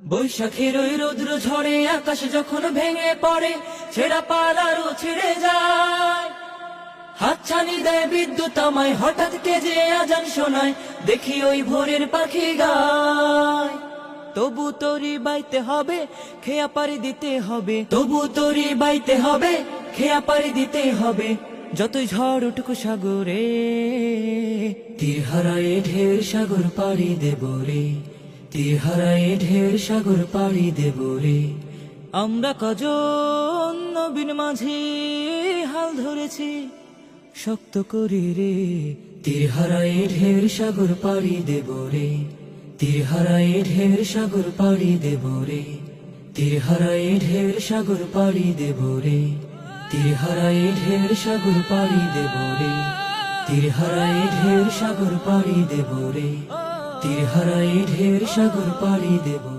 বৈশাখের ওই রৌদ্র ঝড়ে আকাশ যখন ভেঙে পড়ে, ছেঁড়া পালারও ছেড়ে যায়। হাতছানি দেয় বিদ্যুৎ আমায়, হঠাৎ কে যে আজান শোনায়, দেখি ওই ভোরের পাখি গায়। তবু তোরি বাইতে হবে, খেয়া পারি দিতে হবে। তবু তোরি বাইতে হবে, খেয়া পারি দিতে হবে। যতই ঝড় উঠুক সাগরে তীর হারায় ঢের সাগর পাড়ি দেব রে। তীর হারায় ঢের সাগর পাড়ি দেব রে। আমরা কজন নবীন মাঝে হাল ধরেছি, শক্ত করি রে। তীর হারায় ঢের সাগর পাড়ি দেব রে। তীর হারায় ঢের সাগর পাড়ি দেব রে। তীর হারায় ঢের সাগর পাড়ি দেব রে। তীর হারায় ঢের সাগর পাড়ি দেব রে। তীর হারায় ঢের সাগর পাড়ি দেব রে। তীর হারাই ঢের সাগর পাড়ি দেব।